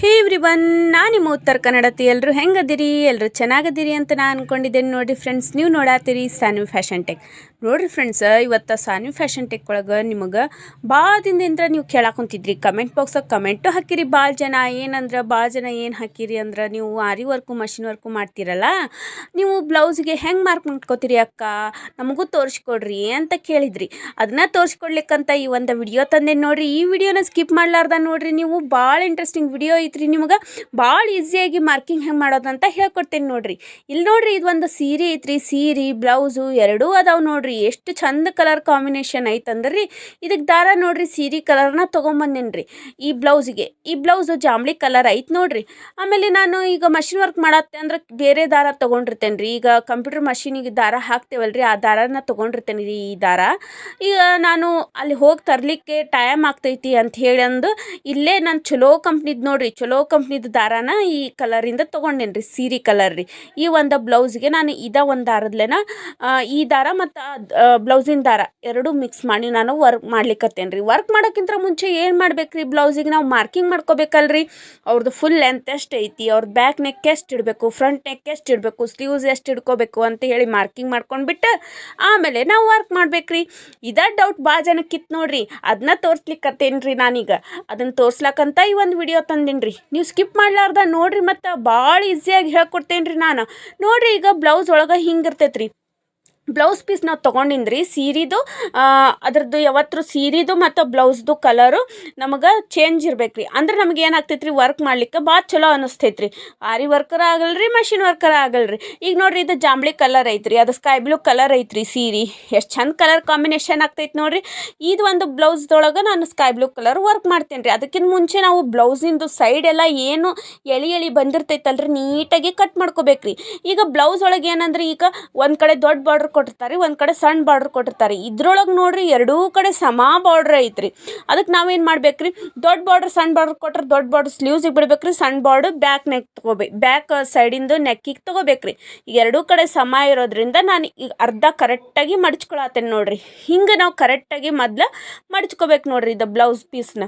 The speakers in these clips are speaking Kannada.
ಹೇ ಎವ್ರಿ ಒನ್ ನಾನು ನಿಮ್ಮ ಉತ್ತರ ಕನ್ನಡತಿ. ಎಲ್ಲರೂ ಹೆಂಗದಿರಿ? ಎಲ್ಲರೂ ಚೆನ್ನಾಗದಿರಿ ಅಂತ ನಾನು ಅಂದ್ಕೊಂಡಿದ್ದೇನೆ ನೋಡಿ ಫ್ರೆಂಡ್ಸ್ ನೀವು ನೋಡಾತೀರಿ ಸಾನ್ವಿ ಫ್ಯಾಷನ್ ಟೆಕ್ ನೋಡ್ರಿ ಫ್ರೆಂಡ್ಸ್ ಇವತ್ತು ಸಾನ್ವಿ ಫ್ಯಾಷನ್ ಟೆಕ್ ಒಳಗೆ ನಿಮಗೆ ಭಾಳ ದಿನದಿಂದ ನೀವು ಕೇಳಾಕೊಂತಿದ್ರಿ. ಕಮೆಂಟ್ ಬಾಕ್ಸಾಗ ಕಮೆಂಟು ಹಾಕಿರಿ. ಭಾಳ ಜನ ಏನಂದ್ರೆ ಭಾಳ ಜನ ಏನು ಹಾಕಿರಿ ಅಂದ್ರೆ ನೀವು ಆರಿ ವರ್ಕು ಮಷಿನ್ ವರ್ಕು ಮಾಡ್ತೀರಲ್ಲ, ನೀವು ಬ್ಲೌಸ್ಗೆ ಹೆಂಗೆ ಮಾರ್ಕ್ ಮಾಡ್ಕೋತೀರಿ ಅಕ್ಕ? ನಮಗೂ ತೋರಿಸ್ಕೊಡ್ರಿ ಅಂತ ಕೇಳಿದ್ರಿ. ಅದನ್ನ ತೋರಿಸ್ಕೊಡ್ಲಿಕ್ಕಂತ ಈ ಒಂದು ವಿಡಿಯೋ ತಂದೆ ನೋಡ್ರಿ. ಈ ವಿಡಿಯೋನ ಸ್ಕಿಪ್ ಮಾಡಲಾರ್ದ ನೋಡ್ರಿ ನೀವು. ಭಾಳ ಇಂಟ್ರೆಸ್ಟಿಂಗ್ ವಿಡಿಯೋ ಐತ್ರಿ ನಿಮಗೆ? ಭಾಳ ಈಸಿಯಾಗಿ ಮಾರ್ಕಿಂಗ್ ಹೆಂಗೆ ಮಾಡೋದಂತ ಹೇಳ್ಕೊಡ್ತೀನಿ ನೋಡ್ರಿ. ಇಲ್ಲಿ ನೋಡ್ರಿ ಇದು ಒಂದು ಸೀರೆ ಐತ್ರಿ, ಸೀರೆ, ಬ್ಲೌಸು ಎರಡೂ ಅದಾವೆ ನೋಡ್ರಿ. ಎಷ್ಟು ಚಂದ ಕಲರ್ ಕಾಂಬಿನೇಷನ್ ಐತಂದ್ರಿ ಇದಕ್ಕೆ ದಾರ ನೋಡ್ರಿ ಸೀರೆ ಕಲರ್ನ ತೊಗೊಂಬಂದೇನಿ ರೀ ಈ ಬ್ಲೌಸಿಗೆ, ಈ ಬ್ಲೌಸು ಜಾಂಬ್ಳಿ ಕಲರ್ ಐತೆ ನೋಡ್ರಿ. ಆಮೇಲೆ ನಾನು ಈಗ ಮಷಿನ್ ವರ್ಕ್ ಮಾಡತ್ತೆ ಅಂದ್ರೆ ಬೇರೆ ದಾರ ತೊಗೊಂಡಿರ್ತೇನೆ ರೀ ಈಗ ಕಂಪ್ಯೂಟರ್ ಮಷೀನಿಗೆ ದಾರ ಹಾಕ್ತೇವಲ್ರಿ, ಆ ದಾರನ ತೊಗೊಂಡಿರ್ತೇನೆ ರೀ ಈ ದಾರ. ಈಗ ನಾನು ಅಲ್ಲಿ ಹೋಗಿ ತರಲಿಕ್ಕೆ ಟೈಮ್ ಆಗ್ತೈತಿ ಅಂತ ಹೇಳಿ ಅಂದು ಇಲ್ಲೇ ನಾನು ಚಲೋ ಕಂಪ್ನಿದು ನೋಡ್ರಿ. ಚಲೋ ಕಂಪ್ನಿದು ದಾರಾನ ಈ ಕಲರಿಂದ ತೊಗೊಂಡೇನಿ ರೀ ಸೀರೆ ಕಲರ್ ರೀ. ಈ ಒಂದು ಬ್ಲೌಸ್ಗೆ ನಾನು ಇದ ಒಂದು ದಾರದ್ಲೇನ ಈ ದಾರ ಮತ್ತು ಬ್ಲೌಸಿನ ದಾರ ಎರಡೂ ಮಿಕ್ಸ್ ಮಾಡಿ ನಾನು ವರ್ಕ್ ಮಾಡ್ಲಿಕ್ಕತ್ತೇನೆ ರೀ ವರ್ಕ್ ಮಾಡೋಕ್ಕಿಂತ ಮುಂಚೆ ಏನು ಮಾಡ್ಬೇಕು ರೀ ಬ್ಲೌಸಿಗೆ ನಾವು ಮಾರ್ಕಿಂಗ್ ಮಾಡ್ಕೋಬೇಕಲ್ರಿ. ಅವ್ರದ್ದು ಫುಲ್ ಲೆಂತ್ ಎಷ್ಟು ಐತಿ ಅವ್ರದ್ದು ಬ್ಯಾಕ್ ನೆಕ್ ಎಷ್ಟು ಇಡಬೇಕು ಫ್ರಂಟ್ ನೆಕ್ ಎಷ್ಟು ಇಡಬೇಕು ಸ್ಲೀವ್ಸ್ ಎಷ್ಟು ಇಡ್ಕೋಬೇಕು ಅಂತ ಹೇಳಿ ಮಾರ್ಕಿಂಗ್ ಮಾಡ್ಕೊಂಡ್ಬಿಟ್ಟು ಆಮೇಲೆ ನಾವು ವರ್ಕ್ ಮಾಡ್ಬೇಕು ರೀ ಇದ ಡೌಟ್ ಭಾಳ ಜನಕ್ಕಿತ್ತು ನೋಡ್ರಿ ಅದನ್ನ ತೋರ್ಸ್ಲಿಕ್ಕತ್ತೇನು ರೀ ನಾನೀಗ. ಅದನ್ನು ತೋರ್ಸ್ಲಕ್ಕಂತ ಈ ಒಂದು ವಿಡಿಯೋ ತಂದೀನಿ. ರೀ. ನೀವು ಸ್ಕಿಪ್ ಮಾಡಲಾರ್ದ ನೋಡಿರಿ ಮತ್ತು ಭಾಳ ಈಸಿಯಾಗಿ ಹೇಳ್ಕೊಡ್ತೇನೆ ರೀ ನಾನು. ನೋಡಿರಿ ಈಗ ಬ್ಲೌಸ್ ಒಳಗೆ ಹಿಂಗೆ ಇರ್ತೈತೆ ರೀ ಬ್ಲೌಸ್ ಪೀಸ್ ನಾವು ತೊಗೊಂಡಿನ್ರಿ, ಸೀರಿದು ಅದ್ರದ್ದು ಯಾವತ್ತೂ ಸೀರಿದು ಮತ್ತು ಬ್ಲೌಸ್ದು ಕಲರು ನಮಗೆ ಚೇಂಜ್ ಇರ್ಬೇಕು ರೀ ಅಂದ್ರೆ ನಮ್ಗೆ ಏನಾಗ್ತೈತೆ ರೀ ವರ್ಕ್ ಮಾಡ್ಲಿಕ್ಕೆ ಭಾಳ ಚಲೋ ಅನಿಸ್ತೈತೆ ರೀ ಆರಿ ವರ್ಕರ್ ಆಗಲ್ರಿ ಮಷಿನ್ ವರ್ಕರ್ ಆಗಲ್ರಿ. ಈಗ ನೋಡ್ರಿ, ಇದು ಜಾಂಬಳಿ ಕಲರ್ ಐತ್ರಿ, ಅದು ಸ್ಕೈ ಬ್ಲೂ ಕಲರ್ ಐತ್ರಿ ಸೀರೆ. ಎಷ್ಟು ಚಂದ ಕಲರ್ ಕಾಂಬಿನೇಷನ್ ಆಗ್ತೈತೆ ನೋಡ್ರಿ. ಇದು ಒಂದು ಬ್ಲೌಸ್ದೊಳಗೆ ನಾನು ಸ್ಕೈ ಬ್ಲೂ ಕಲರ್ ವರ್ಕ್ ಮಾಡ್ತೇನೆ ರೀ ಅದಕ್ಕಿಂತ ಮುಂಚೆ ನಾವು ಬ್ಲೌಸಿಂದು ಸೈಡ್ ಎಲ್ಲ ಏನು ಎಳಿ ಎಳಿ ಬಂದಿರ್ತೈತಲ್ರಿ, ನೀಟಾಗಿ ಕಟ್ ಮಾಡ್ಕೋಬೇಕ್ರಿ. ಈಗ ಬ್ಲೌಸ್ ಒಳಗೆ ಏನಂದ್ರೆ, ಈಗ ಒಂದು ಕಡೆ ದೊಡ್ಡ ಬಾರ್ಡ್ರ್ ಕೊಟ್ಟಿರ್ತಾರೆ, ಒಂದು ಕಡೆ ಸಣ್ಣ ಬಾರ್ಡ್ರ್ ಕೊಟ್ಟಿರ್ತಾರೆ. ಇದ್ರೊಳಗೆ ನೋಡ್ರಿ ಎರಡೂ ಕಡೆ ಸಮ ಬಾರ್ಡ್ರ್ ಐತ್ರಿ. ಅದಕ್ಕೆ ನಾವೇನು ಮಾಡ್ಬೇಕ್ರಿ? ದೊಡ್ಡ ಬಾರ್ಡ್ರ್ ಸಣ್ಣ ಬಾರ್ಡ್ರ್ ಕೊಟ್ರೆ ದೊಡ್ಡ ಬಾರ್ಡ್ರ್ ಸ್ಲೀವ್ಸಿಗೆ ಬಿಡ್ಬೇಕ್ರಿ, ಸಣ್ಣ ಬಾರ್ಡ್ರ್ ಬ್ಯಾಕ್ ನೆಕ್ ತೊಗೋಬೇಕು ಬ್ಯಾಕ್ ಸೈಡಿಂದು ನೆಕ್ಕಿಗೆ ತೊಗೋಬೇಕ್ರಿ. ಈಗ ಎರಡೂ ಕಡೆ ಸಮ ಇರೋದ್ರಿಂದ ನಾನು ಈಗ ಅರ್ಧ ಕರೆಕ್ಟಾಗಿ ಮಡ್ಚ್ಕೊಳತ್ತೇನೆ ನೋಡ್ರಿ. ಹಿಂಗೆ ನಾವು ಕರೆಕ್ಟಾಗಿ ಮೊದ್ಲು ಮಡ್ಚ್ಕೋಬೇಕು ನೋಡ್ರಿ ಇದು ಬ್ಲೌಸ್ ಪೀಸ್ನ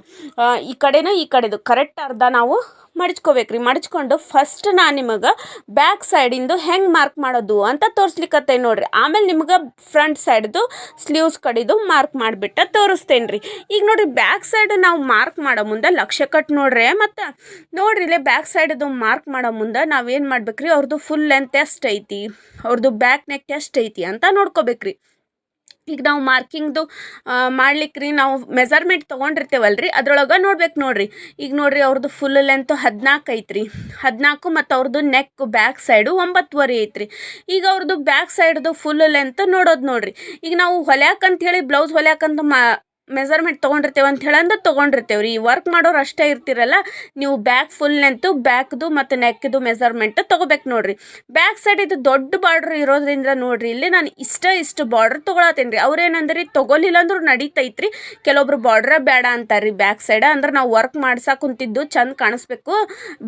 ಈ ಕಡೆನೂ ಈ ಕಡೆದು. ಕರೆಕ್ಟ್ ಅರ್ಧ ನಾವು ಮಡ್ಚ್ಕೋಬೇಕ್ರಿ. ಮಡಚ್ಕೊಂಡು ಫಸ್ಟ್ ನಾನು ನಿಮಗೆ ಬ್ಯಾಕ್ ಸೈಡಿಂದು ಹೆಂಗೆ ಮಾರ್ಕ್ ಮಾಡೋದು ಅಂತ ತೋರಿಸ್ಲಿಕ್ಕತ್ತೆ ನೋಡಿರಿ. ಆಮೇಲೆ ನಿಮ್ಗೆ ಫ್ರಂಟ್ ಸೈಡ್ದು ಸ್ಲೀವ್ಸ್ ಕಡಿದು ಮಾರ್ಕ್ ಮಾಡಿಬಿಟ್ಟು ತೋರಿಸ್ತೇನೆ ರೀ ಈಗ ನೋಡಿರಿ ಬ್ಯಾಕ್ ಸೈಡ್ ನಾವು ಮಾರ್ಕ್ ಮಾಡೋ ಮುಂದೆ ಲಕ್ಷ್ಯ ಕಟ್ ನೋಡ್ರಿ ಮತ್ತು ನೋಡ್ರಿ ಇಲ್ಲೇ ಬ್ಯಾಕ್ ಸೈಡ್ದು ಮಾರ್ಕ್ ಮಾಡೋ ಮುಂದೆ ನಾವೇನು ಮಾಡ್ಬೇಕ್ರಿ? ಅವ್ರದ್ದು ಫುಲ್ ಲೆಂತ್ ಎಷ್ಟು ಐತಿ? ಅವ್ರದ್ದು ಬ್ಯಾಕ್ ನೆಕ್ ಎಷ್ಟು ಐತಿ ಅಂತ ನೋಡ್ಕೋಬೇಕ್ರಿ. ಈಗ ನಾವು ಮಾರ್ಕಿಂಗ್ದು ಮಾಡ್ಲಿಕ್ಕೆ ರೀ ನಾವು ಮೆಜರ್ಮೆಂಟ್ ರೀ ಅದ್ರೊಳಗೆ ನೋಡ್ಬೇಕು ನೋಡ್ರಿ. ಈಗ ನೋಡ್ರಿ ಅವ್ರದ್ದು ಫುಲ್ ಲೆಂತ್ ಹದಿನಾಲ್ಕು ಐತ್ರಿ. ಹದಿನಾಲ್ಕು ಮತ್ತು ಅವ್ರದ್ದು ನೆಕ್ ಬ್ಯಾಕ್ ಸೈಡು ಒಂಬತ್ತುವರೆ ಐತ್ರಿ. ಈಗ ಅವ್ರದ್ದು ಬ್ಯಾಕ್ ಸೈಡ್ದು ಫುಲ್ ಲೆಂತ್ ನೋಡೋದು ನೋಡ್ರಿ. ಈಗ ನಾವು ಹೊಲ್ಯಾಕಂತ ಹೇಳಿ ಬ್ಲೌಸ್ ಹೊಲ್ಯಾಕಂತ ಮಾ ಮೆಜರ್ಮೆಂಟ್ ತೊಗೊಂಡಿರ್ತೇವೆ ಅಂತ ಹೇಳಂದು ತೊಗೊಂಡಿರ್ತೇವೆ ರೀ ವರ್ಕ್ ಮಾಡೋರು ಅಷ್ಟೇ ಇರ್ತಿರಲ್ಲ, ನೀವು ಬ್ಯಾಕ್ ಫುಲ್ ನೆಂತು ಬ್ಯಾಕ್ದು ಮತ್ತು ನೆಕ್ದು ಮೆಸರ್ಮೆಂಟ್ ತೊಗೋಬೇಕು ನೋಡಿರಿ. ಬ್ಯಾಕ್ ಸೈಡ್ ಇದು ದೊಡ್ಡ ಬಾರ್ಡ್ರ್ ಇರೋದ್ರಿಂದ ನೋಡಿರಿ, ಇಲ್ಲಿ ನಾನು ಇಷ್ಟ ಇಷ್ಟು ಬಾರ್ಡ್ರ್ ತೊಗೊಳತ್ತೇನೆ ರೀ ಅವ್ರೇನಂದ್ರಿ, ತೊಗೊಲಿಲ್ಲ ಅಂದ್ರೂ ನಡೀತೈತ್ರಿ. ಕೆಲವೊಬ್ರು ಬಾರ್ಡ್ರ ಬೇಡ ಅಂತಾರೆ ರೀ ಬ್ಯಾಕ್ ಸೈಡ್ ಅಂದ್ರೆ ನಾವು ವರ್ಕ್ ಮಾಡ್ಸಾ ಕುಂತಿದ್ದು ಚಂದ ಕಾಣಿಸ್ಬೇಕು.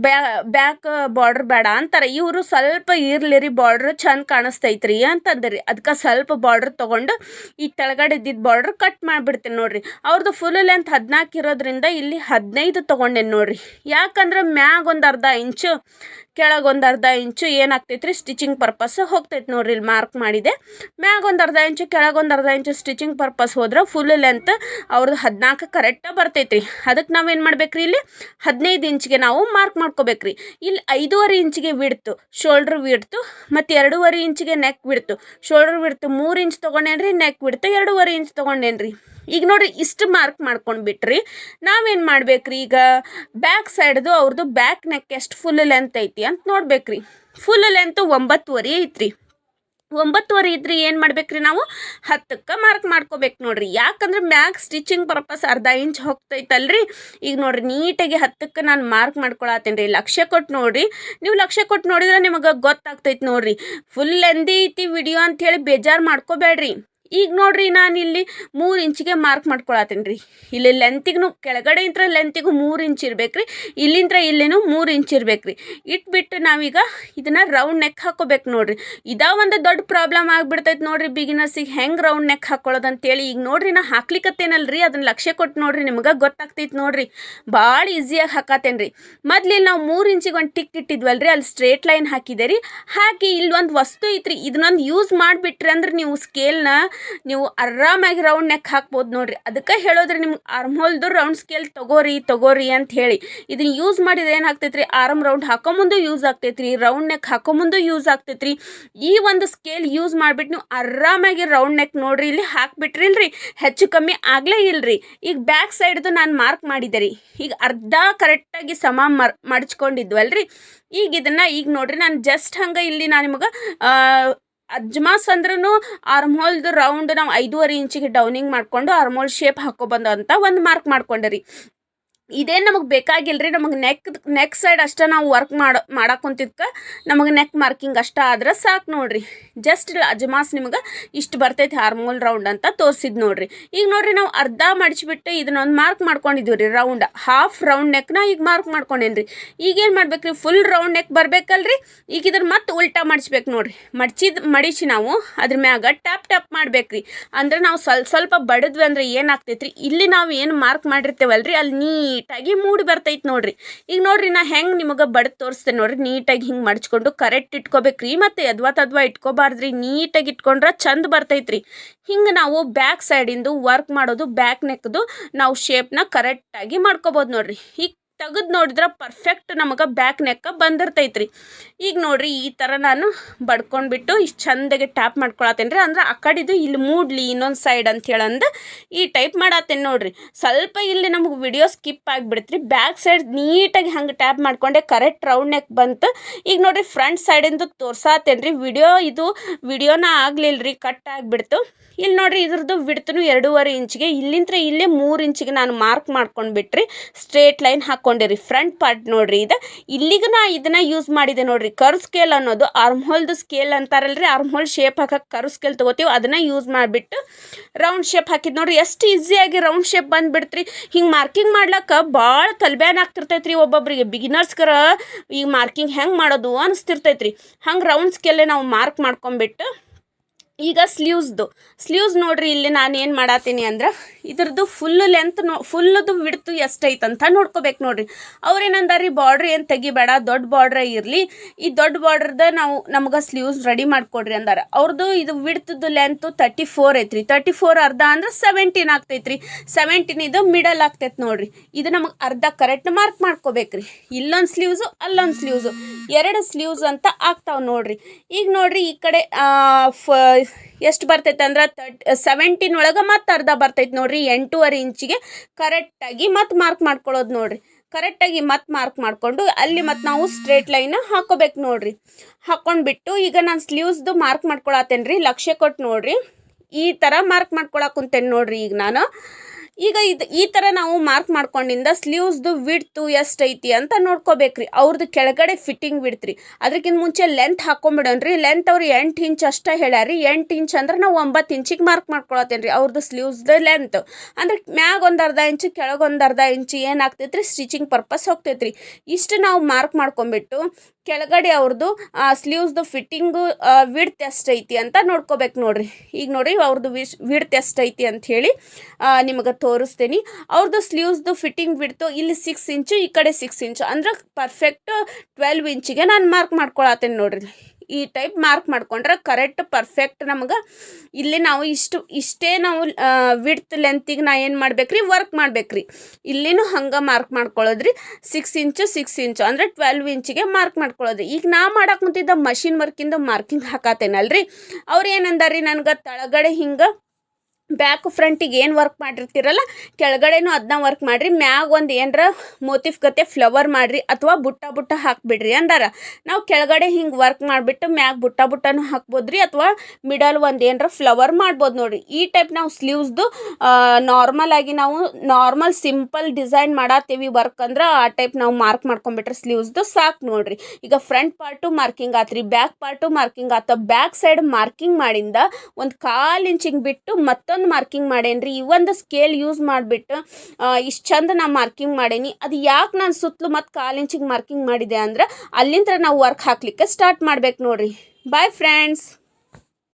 ಬ್ಯಾ ಬ್ಯಾಕ್ ಬಾರ್ಡ್ರ್ ಬೇಡ ಅಂತಾರೆ. ಇವರು ಸ್ವಲ್ಪ ಇರ್ಲಿ ರೀ ಬಾರ್ಡ್ರ್ ಚಂದ ಕಾಣಿಸ್ತೈತ್ರಿ ಅಂತಂದ್ರಿ. ಅದಕ್ಕೆ ಸ್ವಲ್ಪ ಬಾರ್ಡ್ರ್ ತೊಗೊಂಡು ಈ ತೆಳಗಡೆ ಇದ್ದಿದ್ದು ಬಾರ್ಡ್ರ್ ಕಟ್ ಮಾಡಿಬಿಡ್ತೀನಿ ನೋಡ್ರಿ. ಅವ್ರದ್ದು ಫುಲ್ ಲೆಂತ್ ಹದಿನಾಲ್ಕು ಇರೋದ್ರಿಂದ ಇಲ್ಲಿ ಹದಿನೈದು ತೊಗೊಂಡೇನಿ ನೋಡ್ರಿ. ಯಾಕಂದ್ರೆ ಮ್ಯಾಗ ಒಂದು ಅರ್ಧ ಇಂಚು ಕೆಳಗೆ ಒಂದು ಅರ್ಧ ಇಂಚು ಏನಾಗ್ತೈತೆ ರೀ ಸ್ಟಿಚಿಂಗ್ ಪರ್ಪಸ್ ಹೋಗ್ತೈತೆ ನೋಡ್ರಿ, ಇಲ್ಲಿ ಮಾರ್ಕ್ ಮಾಡಿದೆ. ಮ್ಯಾಗ ಒಂದು ಅರ್ಧ ಇಂಚು, ಕೆಳಗೊಂದು ಅರ್ಧ ಇಂಚು ಸ್ಟಿಚಿಂಗ್ ಪರ್ಪಸ್ ಹೋದ್ರೆ ಫುಲ್ ಲೆಂತ್ ಅವ್ರದ್ದು ಹದಿನಾಲ್ಕು ಕರೆಕ್ಟಾಗಿ ಬರ್ತೈತೆ ರೀ ಅದಕ್ಕೆ ನಾವೇನು ಮಾಡ್ಬೇಕ್ರಿ ಇಲ್ಲಿ? ಹದಿನೈದು ಇಂಚ್ಗೆ ನಾವು ಮಾರ್ಕ್ ಮಾಡ್ಕೋಬೇಕ್ರಿ. ಇಲ್ಲಿ ಐದೂವರೆ ಇಂಚಿಗೆ ಬಿಡ್ತು ಶೋಲ್ಡ್ರ್ ಬಿಡ್ತು ಮತ್ತು ಎರಡೂವರೆ ಇಂಚಿಗೆ ನೆಕ್ ಬಿಡ್ತು ಶೋಲ್ಡ್ರ್ ಬಿಡ್ತು ಮೂರು ಇಂಚ್ ತೊಗೊಂಡೇನ್ರಿ ನೆಕ್ ಬಿಡ್ತು ಎರಡೂವರೆ ಇಂಚ್ ತೊಗೊಂಡೇನ್ರಿ. ಈಗ ನೋಡ್ರಿ, ಇಷ್ಟು ಮಾರ್ಕ್ ಮಾಡ್ಕೊಂಡು ಬಿಟ್ರಿ ನಾವೇನು ಮಾಡ್ಬೇಕ್ರಿ ಈಗ? ಬ್ಯಾಕ್ ಸೈಡ್ದು ಅವ್ರದ್ದು ಬ್ಯಾಕ್ ನೆಕ್ ಎಷ್ಟು ಫುಲ್ ಲೆಂತ್ ಐತಿ? ಅಂತ ನೋಡ್ಬೇಕ್ರಿ. ಫುಲ್ ಲೆಂತ್ ಒಂಬತ್ತುವರೆ ಐತ್ರಿ. ಒಂಬತ್ತುವರೆ ಇದ್ರಿ ಏನು ಮಾಡ್ಬೇಕ್ರಿ ನಾವು? ಹತ್ತಕ್ಕೆ ಮಾರ್ಕ್ ಮಾಡ್ಕೋಬೇಕು ನೋಡ್ರಿ. ಯಾಕಂದ್ರೆ ಮ್ಯಾಕ್ ಸ್ಟಿಚಿಂಗ್ ಪರ್ಪಸ್ ಅರ್ಧ ಇಂಚ್ ಹೋಗ್ತೈತಲ್ರಿ. ಈಗ ನೋಡ್ರಿ, ನೀಟಾಗಿ ಹತ್ತಕ್ಕೆ ನಾನು ಮಾರ್ಕ್ ಮಾಡ್ಕೊಳತ್ತೇನೆ ರೀ ಲಕ್ಷ ಕೊಟ್ಟು ನೋಡ್ರಿ. ನೀವು ಲಕ್ಷ್ಯ ಕೊಟ್ಟು ನೋಡಿದ್ರೆ ನಿಮಗೆ ಗೊತ್ತಾಗ್ತೈತೆ ನೋಡ್ರಿ. ಫುಲ್ ಲೆಂದಿ ಐತಿ ವಿಡಿಯೋ ಹೇಳಿ ಬೇಜಾರು ಮಾಡ್ಕೋಬೇಡ್ರಿ. ಈಗ ನೋಡ್ರಿ ನಾನು ಇಲ್ಲಿ ಮೂರು ಇಂಚಿಗೆ ಮಾರ್ಕ್ ಮಾಡ್ಕೊಳತ್ತೀನಿ ರೀ. ಇಲ್ಲಿ ಲೆಂತಿಗೂ ಕೆಳಗಡೆ ಇಂತ್ರ ಲೆಂತಿಗೂ ಮೂರು ಇಂಚ್ ಇರ್ಬೇಕು ರೀ. ಇಲ್ಲಿಂತ್ರ ಇಲ್ಲಿನೂ ಮೂರು ಇಂಚ್ ಇರ್ಬೇಕು ರೀ. ಇಟ್ಬಿಟ್ಟು ನಾವೀಗ ಇದನ್ನು ರೌಂಡ್ ನೆಕ್ ಹಾಕೋಬೇಕು ನೋಡ್ರಿ. ಇದಾ ಒಂದು ದೊಡ್ಡ ಪ್ರಾಬ್ಲಮ್ ಆಗ್ಬಿಡ್ತೈತೆ ನೋಡ್ರಿ ಬಿಗಿನರ್ಸಿಗೆ ಹೆಂಗೆ ರೌಂಡ್ ನೆಕ್ ಹಾಕೊಳ್ಳೋದು ಅಂತೇಳಿ ಈಗ ನೋಡ್ರಿ ನಾ ಹಾಕ್ಲಿಕ್ಕತ್ತೇನಲ್ರಿ ಅದನ್ನ ಲಕ್ಷ್ಯ ಕೊಟ್ಟು ನೋಡ್ರಿ ನಿಮ್ಗೆ ಗೊತ್ತಾಗ್ತೈತೆ ನೋಡ್ರಿ. ಭಾಳ ಈಸಿಯಾಗಿ ಹಾಕತ್ತೇನೆ ರೀ. ಮೊದ್ಲು ನಾವು ಮೂರು ಇಂಚಿಗೆ ಒಂದು ಟಿಕ್ ಇಟ್ಟಿದ್ವಲ್ರಿ, ಅಲ್ಲಿ ಸ್ಟ್ರೇಟ್ ಲೈನ್ ಹಾಕಿದೆ ರೀ. ಹಾಕಿ ಇಲ್ಲಿ ಒಂದು ವಸ್ತು ಐತ್ರಿ. ಇದನ್ನೊಂದು ಯೂಸ್ ಮಾಡಿಬಿಟ್ರಿ ಅಂದ್ರೆ ನೀವು ಸ್ಕೇಲ್ನ ನೀವು ಆರಾಮಾಗಿ ರೌಂಡ್ ನೆಕ್ ಹಾಕ್ಬೋದು ನೋಡ್ರಿ. ಅದಕ್ಕೆ ಹೇಳೋದ್ರೆ ನಿಮ್ಗೆ ಆರ್ಮ್ ಹೋಲ್ದು ರೌಂಡ್ ಸ್ಕೇಲ್ ತಗೋರಿ ತಗೋರಿ ಅಂತ ಹೇಳಿ. ಇದನ್ನ ಯೂಸ್ ಮಾಡಿದ್ರೆ ಏನಾಗ್ತೈತ್ರಿ ಆರ್ಮ್ ರೌಂಡ್ ಹಾಕೋ ಮುಂದೆ ಯೂಸ್ ಆಗ್ತೈತ್ರಿ ರೌಂಡ್ ನೆಕ್ ಹಾಕೋ ಮುಂದೆ ಯೂಸ್ ಆಗ್ತೈತ್ರಿ. ಈ ಒಂದು ಸ್ಕೇಲ್ ಯೂಸ್ ಮಾಡಿಬಿಟ್ಟು ನೀವು ಆರಾಮಾಗಿ ರೌಂಡ್ ನೆಕ್ ನೋಡ್ರಿ, ಇಲ್ಲಿ ಹಾಕ್ಬಿಟ್ರಿಲ್ರಿ, ಹೆಚ್ಚು ಕಮ್ಮಿ ಆಗಲೇ ಇಲ್ರಿ. ಈಗ ಬ್ಯಾಕ್ ಸೈಡ್ದು ನಾನು ಮಾರ್ಕ್ ಮಾಡಿದೆ ರೀ. ಈಗ ಅರ್ಧ ಕರೆಕ್ಟಾಗಿ ಸಮ ಮರ್, ಮಡಚ್ಕೊಂಡಿದ್ವಲ್ರಿ. ಈಗ ಇದನ್ನು, ಈಗ ನೋಡ್ರಿ, ನಾನು ಜಸ್ಟ್ ಹಂಗೆ ಇಲ್ಲಿ ನಾನು ನಿಮಗೆ ಅಜ್ಮಾಸ್ ಅಂದ್ರೂ ಆರ್ಮೋಲ್ದು ರೌಂಡ್ ನಾವು ಐದೂವರೆ ಇಂಚಿಗೆ ಡೌನಿಂಗ್ ಮಾಡಿಕೊಂಡು ಆರ್ಮೋಲ್ ಶೇಪ್ ಹಾಕೊಬಂದು ಅಂತ ಒಂದು ಮಾರ್ಕ್ ಮಾಡ್ಕೊಂಡೆ ರೀ ಇದೇನು ನಮಗೆ ಬೇಕಾಗಿಲ್ಲ ರೀ ನಮಗೆ ನೆಕ್ ನೆಕ್ ಸೈಡ್ ಅಷ್ಟೇ ನಾವು ವರ್ಕ್ ಮಾಡೋ ಮಾಡಕ್ಕೆ ಕುಂತಿದ್ಕೆ ನಮಗೆ ನೆಕ್ ಮಾರ್ಕಿಂಗ್ ಅಷ್ಟ ಆದ್ರೆ ಸಾಕು ನೋಡ್ರಿ. ಜಸ್ಟ್ ಅಜಮಾಸ್ ನಿಮ್ಗೆ ಇಷ್ಟು ಬರ್ತೈತಿ ಹಾರ್ಮೋಲ್ ರೌಂಡ್ ಅಂತ ತೋರಿಸಿದ್ ನೋಡ್ರಿ. ಈಗ ನೋಡ್ರಿ ನಾವು ಅರ್ಧ ಮಡಿಚಿಬಿಟ್ಟು ಇದನ್ನೊಂದು ಮಾರ್ಕ್ ಮಾಡ್ಕೊಂಡಿದ್ದೀವಿ ರೀ ರೌಂಡ್ ಹಾಫ್ ರೌಂಡ್ ನೆಕ್ನ ಈಗ ಮಾರ್ಕ್ ಮಾಡ್ಕೊಂಡೇನ್ರಿ. ಈಗೇನು ಮಾಡ್ಬೇಕು ರೀ ಫುಲ್ ರೌಂಡ್ ನೆಕ್ ಬರಬೇಕಲ್ರಿ? ಈಗ ಇದನ್ನ ಮತ್ತೆ ಉಲ್ಟಾ ಮಡಿಸ್ಬೇಕು ನೋಡ್ರಿ. ಮಡ್ಚಿದ ಮಡಿಸಿ ನಾವು, ಅದ್ರ ಮ್ಯಾಗ ಟ್ಯಾಪ್ ಟ್ಯಾಪ್ ಮಾಡ್ಬೇಕು ರೀ ಅಂದ್ರೆ ನಾವು ಸ್ವಲ್ಪ ಸ್ವಲ್ಪ ಬಡಿದ್ವಿ ಅಂದ್ರೆ ಏನಾಗ್ತೈತ್ರಿ? ಇಲ್ಲಿ ನಾವು ಏನು ಮಾರ್ಕ್ ಮಾಡಿರ್ತೇವಲ್ರಿ, ಅಲ್ಲಿ ನೀಟಾಗಿ ಮೂಡಿ ಬರ್ತೈತೆ ನೋಡ್ರಿ. ಈಗ ನೋಡ್ರಿ ನಾ ಹೆಂಗೆ ನಿಮಗೆ ಬಡ್ದು ತೋರಿಸ್ತೇನೆ ನೋಡ್ರಿ, ನೀಟಾಗಿ ಹಿಂಗೆ ಮಡ್ಚ್ಕೊಂಡು ಕರೆಕ್ಟ್ ಇಟ್ಕೋಬೇಕ್ರಿ. ಮತ್ತು ಯದ್ವಾ ತದ್ವಾ ಇಟ್ಕೋಬಾರ್ದ್ರಿ, ನೀಟಾಗಿ ಇಟ್ಕೊಂಡ್ರೆ ಚಂದ ಬರ್ತೈತ್ರಿ. ಹಿಂಗೆ ನಾವು ಬ್ಯಾಕ್ ಸೈಡಿಂದು ವರ್ಕ್ ಮಾಡೋದು ಬ್ಯಾಕ್ ನೆಕ್ದು ನಾವು ಶೇಪ್ನ ಕರೆಕ್ಟಾಗಿ ಮಾಡ್ಕೋಬೋದು ನೋಡ್ರಿ. ಈಗ ತೆಗೆದು ನೋಡಿದ್ರೆ ಪರ್ಫೆಕ್ಟ್ ನಮಗೆ ಬ್ಯಾಕ್ ನೆಕ್ಕ ಬಂದಿರ್ತೈತ್ರಿ. ಈಗ ನೋಡ್ರಿ ಈ ಥರ ನಾನು ಬಡ್ಕೊಂಡ್ಬಿಟ್ಟು ಇಷ್ಟು ಚಂದಾಗಿ ಟ್ಯಾಪ್ ಮಾಡ್ಕೊಳತ್ತೇನೆ ರೀ ಅಂದ್ರೆ ಆ ಕಡೆದು ಇಲ್ಲಿ ಮೂಡ್ಲಿ ಇನ್ನೊಂದು ಸೈಡ್ ಅಂತ ಹೇಳಂದು ಈ ಟೈಪ್ ಮಾಡತ್ತೇನೆ ನೋಡ್ರಿ. ಸ್ವಲ್ಪ ಇಲ್ಲಿ ನಮಗೆ ವಿಡಿಯೋ ಸ್ಕಿಪ್ ಆಗಿಬಿಡ್ತ್ರಿ. ಬ್ಯಾಕ್ ಸೈಡ್ ನೀಟಾಗಿ ಹಂಗೆ ಟ್ಯಾಪ್ ಮಾಡ್ಕೊಂಡೆ ಕರೆಕ್ಟ್ ರೌಂಡ್ ನೆಕ್ ಬಂತು. ಈಗ ನೋಡ್ರಿ ಫ್ರಂಟ್ ಸೈಡಿಂದು ತೋರ್ಸಾತೇನೆ ರೀ ವಿಡಿಯೋ ಇದು ವಿಡಿಯೋನ ಆಗಲಿಲ್ಲ ರೀ ಕಟ್ ಆಗಿಬಿಡ್ತು. ಇಲ್ಲಿ ನೋಡ್ರಿ ಇದ್ರದ್ದು ಬಿಡ್ತು ಎರಡೂವರೆ ಇಂಚಿಗೆ ಇಲ್ಲಿಂತ್ರ ಇಲ್ಲೇ ಮೂರು ಇಂಚಿಗೆ ನಾನು ಮಾರ್ಕ್ ಮಾಡ್ಕೊಂಡು ಬಿಟ್ರಿ ಸ್ಟ್ರೇಟ್ ಲೈನ್ ಹಾಕ್ಕೊಂಡಿರಿ ಫ್ರಂಟ್ ಪಾರ್ಟ್ ನೋಡ್ರಿ ಇದು. ಇಲ್ಲಿಗೆ ನಾ ಇದನ್ನ ಯೂಸ್ ಮಾಡಿದೆ ನೋಡ್ರಿ. ಕರ್ ಸ್ಕೇಲ್ ಅನ್ನೋದು ಆರ್ಮ್ ಹೋಲ್ದು ಸ್ಕೇಲ್ ಅಂತಾರಲ್ರಿ. ಆರ್ಮ್ ಹೋಲ್ ಶೇಪ್ ಹಾಕಕ್ಕೆ ಕರ್ ಸ್ಕೇಲ್ ತಗೋತೀವಿ. ಅದನ್ನ ಯೂಸ್ ಮಾಡಿಬಿಟ್ಟು ರೌಂಡ್ ಶೇಪ್ ಹಾಕಿದ್ ನೋಡ್ರಿ. ಎಷ್ಟು ಈಸಿಯಾಗಿ ರೌಂಡ್ ಶೇಪ್ ಬಂದ್ಬಿಡ್ತ್ರಿ. ಹಿಂಗೆ ಮಾರ್ಕಿಂಗ್ ಮಾಡ್ಲಕ್ಕ ಭಾಳ ತಲೆಬ್ಯಾನ್ ಆಗ್ತಿರ್ತೈತ್ರಿ ಒಬ್ಬೊಬ್ರಿಗೆ. ಬಿಗಿನರ್ಸ್ಗರ ಈ ಮಾರ್ಕಿಂಗ್ ಹೆಂಗೆ ಮಾಡೋದು ಅನಿಸ್ತಿರ್ತೈತ್ರಿ. ಹಂಗೆ ರೌಂಡ್ ಸ್ಕೇಲೇ ನಾವು ಮಾರ್ಕ್ ಮಾಡ್ಕೊಂಬಿಟ್ಟು ಈಗ ಸ್ಲೀವ್ಸ್ದು. ಸ್ಲೀವ್ಸ್ ನೋಡ್ರಿ, ಇಲ್ಲಿ ನಾನು ಏನು ಮಾಡತ್ತೀನಿ ಅಂದ್ರೆ, ಇದ್ರದ್ದು ಫುಲ್ಲು ಲೆಂತ್ ನೋ ಫುಲ್ಲದು ವಿಡ್ತು ಎಷ್ಟೈತೆ ಅಂತ ನೋಡ್ಕೋಬೇಕು ನೋಡ್ರಿ. ಅವ್ರೇನಂದಾರಿ ಬಾರ್ಡ್ರ್ ಏನು ತೆಗಿಬೇಡ, ದೊಡ್ಡ ಬಾರ್ಡ್ರೇ ಇರಲಿ. ಈ ದೊಡ್ಡ ಬಾರ್ಡ್ರದ ನಾವು ನಮ್ಗೆ ಸ್ಲೀವ್ಸ್ ರೆಡಿ ಮಾಡಿಕೊಡ್ರಿ ಅಂದಾರ. ಅವ್ರದ್ದು ಇದು ವಿಡ್ತದ್ದು ಲೆಂತು ತರ್ಟಿ ಫೋರ್ ಐತ್ರಿ. ತರ್ಟಿ ಫೋರ್ ಅರ್ಧ ಅಂದ್ರೆ ಸೆವೆಂಟೀನ್ ಆಗ್ತೈತ್ರಿ. ಸೆವೆಂಟೀನ್ ಇದು ಮಿಡಲ್ ಆಗ್ತೈತೆ ನೋಡ್ರಿ. ಇದು ನಮಗೆ ಅರ್ಧ ಕರೆಕ್ಟ್ ಮಾರ್ಕ್ ಮಾಡ್ಕೋಬೇಕ್ರಿ. ಇಲ್ಲೊಂದು ಸ್ಲೀವ್ಸು, ಅಲ್ಲೊಂದು ಸ್ಲೀವ್ಸು. ಎರಡು ಸ್ಲೀವ್ಸ್ ಅಂತ ಆಗ್ತಾವೆ ನೋಡ್ರಿ. ಈಗ ನೋಡ್ರಿ, ಈ ಕಡೆ ಫ ಎಷ್ಟು ಬರ್ತೈತೆ ಅಂದ್ರೆ ತರ್ಟ್ ಸೆವೆಂಟೀನ್ ಒಳಗೆ ಮತ್ತು ಅರ್ಧ ಬರ್ತೈತೆ ನೋಡ್ರಿ, ಎಂಟೂವರೆ ಇಂಚಿಗೆ ಕರೆಕ್ಟಾಗಿ ಮತ್ತೆ ಮಾರ್ಕ್ ಮಾಡ್ಕೊಳ್ಳೋದು ನೋಡ್ರಿ. ಕರೆಕ್ಟಾಗಿ ಮತ್ತೆ ಮಾರ್ಕ್ ಮಾಡಿಕೊಂಡು ಅಲ್ಲಿ ಮತ್ತೆ ನಾವು ಸ್ಟ್ರೇಟ್ ಲೈನ್ ಹಾಕೋಬೇಕು ನೋಡ್ರಿ. ಹಾಕೊಂಡ್ಬಿಟ್ಟು ಈಗ ನಾನು ಸ್ಲೀವ್ಸ್ದು ಮಾರ್ಕ್ ಮಾಡ್ಕೊಳತ್ತೇನೆ ರೀ ಲಕ್ಷ್ಯ ಕೊಟ್ಟು ನೋಡ್ರಿ. ಈ ಥರ ಮಾರ್ಕ್ ಮಾಡ್ಕೊಳಕ್ಕೆ ಕುಂತೇನೆ ನೋಡ್ರಿ ಈಗ ನಾನು. ಈಗ ಇದು ಈ ಥರ ನಾವು ಮಾರ್ಕ್ ಮಾಡ್ಕೊಂಡಿಂದ ಸ್ಲೀವ್ಸ್ದು ವಿಡ್ತು ಎಷ್ಟೈತಿ ಅಂತ ನೋಡ್ಕೋಬೇಕ್ರಿ. ಅವ್ರದ್ದು ಕೆಳಗಡೆ ಫಿಟ್ಟಿಂಗ್ ಬಿಡ್ತ್ರಿ ಅದಕ್ಕಿಂತ ಮುಂಚೆ ಲೆಂತ್ ಹಾಕೊಂಬಿಡೋನ್ರಿ ಲೆಂತ್ ಅವ್ರು ಎಂಟು ಇಂಚ್ ಅಷ್ಟೇ ಹೇಳ್ಯಾರಿ. ಎಂಟು ಇಂಚ್ ಅಂದ್ರೆ ನಾವು ಒಂಬತ್ತು ಇಂಚಿಗೆ ಮಾರ್ಕ್ ಮಾಡ್ಕೊಳತ್ತೇನೆ ರೀ ಅವ್ರದ್ದು ಸ್ಲೀವ್ಸ್ದು ಲೆಂತ್ ಅಂದ್ರೆ ಮ್ಯಾಗ ಒಂದು ಅರ್ಧ ಇಂಚು, ಕೆಳಗೆ ಒಂದು ಅರ್ಧ ಇಂಚು ಏನಾಗ್ತೈತ್ರಿ ಸ್ಟಿಚಿಂಗ್ ಪರ್ಪಸ್ ಹೋಗ್ತೈತ್ರಿ. ಇಷ್ಟು ನಾವು ಮಾರ್ಕ್ ಮಾಡ್ಕೊಂಬಿಟ್ಟು ಕೆಳಗಡೆ ಅವ್ರದ್ದು ಸ್ಲೀವ್ಸ್ದು ಫಿಟ್ಟಿಂಗು ವಿಡ್ತ್ ಎಷ್ಟೈತಿ ಅಂತ ನೋಡ್ಕೋಬೇಕು ನೋಡ್ರಿ. ಈಗ ನೋಡ್ರಿ ಅವ್ರದ್ದು ವಿಶ್ ವಿಡ್ತ್ ಎಷ್ಟೈತಿ ಅಂತ ಹೇಳಿ ನಿಮಗೆ ತೋರಿಸ್ತೀನಿ. ಅವ್ರದ್ದು ಸ್ಲೀವ್ಸ್ದು ಫಿಟ್ಟಿಂಗ್ ಬಿಡ್ತು ಇಲ್ಲಿ ಸಿಕ್ಸ್ ಇಂಚು ಈ ಕಡೆ ಸಿಕ್ಸ್ ಇಂಚು ಅಂದ್ರೆ ಪರ್ಫೆಕ್ಟ್ ಟ್ವೆಲ್ವ್ ಇಂಚಿಗೆ ನಾನು ಮಾರ್ಕ್ ಮಾಡ್ಕೊಳತ್ತೇನೆ ನೋಡ್ರಿ. ಈ ಟೈಪ್ ಮಾರ್ಕ್ ಮಾಡ್ಕೊಂಡ್ರೆ ಕರೆಕ್ಟ್ ಪರ್ಫೆಕ್ಟ್ ನಮ್ಗೆ. ಇಲ್ಲಿ ನಾವು ಇಷ್ಟು, ಇಷ್ಟೇ ನಾವು ವಿಡ್ತ್ ಲೆಂತಿಗೆ ನಾ ಏನು ಮಾಡ್ಬೇಕ್ರಿ? ವರ್ಕ್ ಮಾಡ್ಬೇಕ್ರಿ. ಇಲ್ಲಿನೂ ಹಂಗೆ ಮಾರ್ಕ್ ಮಾಡ್ಕೊಳ್ಳೋದ್ರಿ ಸಿಕ್ಸ್ ಇಂಚು ಸಿಕ್ಸ್ ಇಂಚು ಅಂದರೆ ಟ್ವೆಲ್ವ್ ಇಂಚಿಗೆ ಮಾರ್ಕ್ ಮಾಡ್ಕೊಳ್ಳೋದ್ರಿ ಈಗ ನಾ ಮಾಡಕ್ಕೆ ಕುಂತಿದ್ದ ಮಷಿನ್ ವರ್ಕಿಂದ ಮಾರ್ಕಿಂಗ್ ಹಾಕತ್ತೇನಲ್ರಿ ಅವ್ರು ಏನಂದಾರಿ ನನಗೆ ತಳಗಡೆ ಹಿಂಗೆ ಬ್ಯಾಕ್ ಫ್ರಂಟಿಗೆ ಏನು ವರ್ಕ್ ಮಾಡಿರ್ತೀರಲ್ಲ, ಕೆಳಗಡೆನೂ ಅದನ್ನ ವರ್ಕ್ ಮಾಡಿರಿ, ಮ್ಯಾಗ ಒಂದು ಏನರ ಮೋತಿಫ್ ಗತೆ ಫ್ಲವರ್ ಮಾಡಿರಿ ಅಥವಾ ಬುಟ್ಟ ಬುಟ್ಟ ಹಾಕಿಬಿಡ್ರಿ ಅಂದಾರ. ನಾವು ಕೆಳಗಡೆ ಹಿಂಗೆ ವರ್ಕ್ ಮಾಡಿಬಿಟ್ಟು ಮ್ಯಾಗ ಬುಟ್ಟ ಬುಟ್ಟನೂ ಹಾಕ್ಬೋದ್ರಿ ಅಥವಾ ಮಿಡಲ್ ಒಂದು ಏನರ ಫ್ಲವರ್ ಮಾಡ್ಬೋದು ನೋಡಿರಿ. ಈ ಟೈಪ್ ನಾವು ಸ್ಲೀವ್ಸ್ದು ನಾರ್ಮಲ್ ಆಗಿ ನಾವು ನಾರ್ಮಲ್ ಸಿಂಪಲ್ ಡಿಸೈನ್ ಮಾಡತ್ತೀವಿ ವರ್ಕ್ ಅಂದ್ರೆ ಆ ಟೈಪ್ ನಾವು ಮಾರ್ಕ್ ಮಾಡ್ಕೊಂಬಿಟ್ರೆ ಸ್ಲೀವ್ಸ್ದು ಸಾಕು ನೋಡ್ರಿ. ಈಗ ಫ್ರಂಟ್ ಪಾರ್ಟು ಮಾರ್ಕಿಂಗ್ ಆತ್ರಿ ಬ್ಯಾಕ್ ಪಾರ್ಟು ಮಾರ್ಕಿಂಗ್ ಆತ ಬ್ಯಾಕ್ ಸೈಡ್ ಮಾರ್ಕಿಂಗ್ ಮಾಡಿಂದ ಒಂದು ಕಾಲು ಇಂಚಿಂಗ್ ಬಿಟ್ಟು ಮತ್ತೊಂದು ಮಾರ್ಕಿಂಗ್ ಮಾಡೇನ್ರಿ? ಈ ಒಂದು ಸ್ಕೇಲ್ ಯೂಸ್ ಮಾಡಿಬಿಟ್ಟು ಇಷ್ಟು ಚಂದ ನಾನು ಮಾರ್ಕಿಂಗ್ ಮಾಡೇನಿ. ಅದು ಯಾಕೆ ನಾನು ಸುತ್ತಲೂ ಮತ್ತು ಕಾಲು ಇಂಚಿಗೆ ಮಾರ್ಕಿಂಗ್ ಮಾಡಿದೆ ಅಂದ್ರೆ ಅಲ್ಲಿಂದ ನಾವು ವರ್ಕ್ ಹಾಕ್ಲಿಕ್ಕೆ ಸ್ಟಾರ್ಟ್ ಮಾಡ್ಬೇಕು ನೋಡ್ರಿ. Bye friends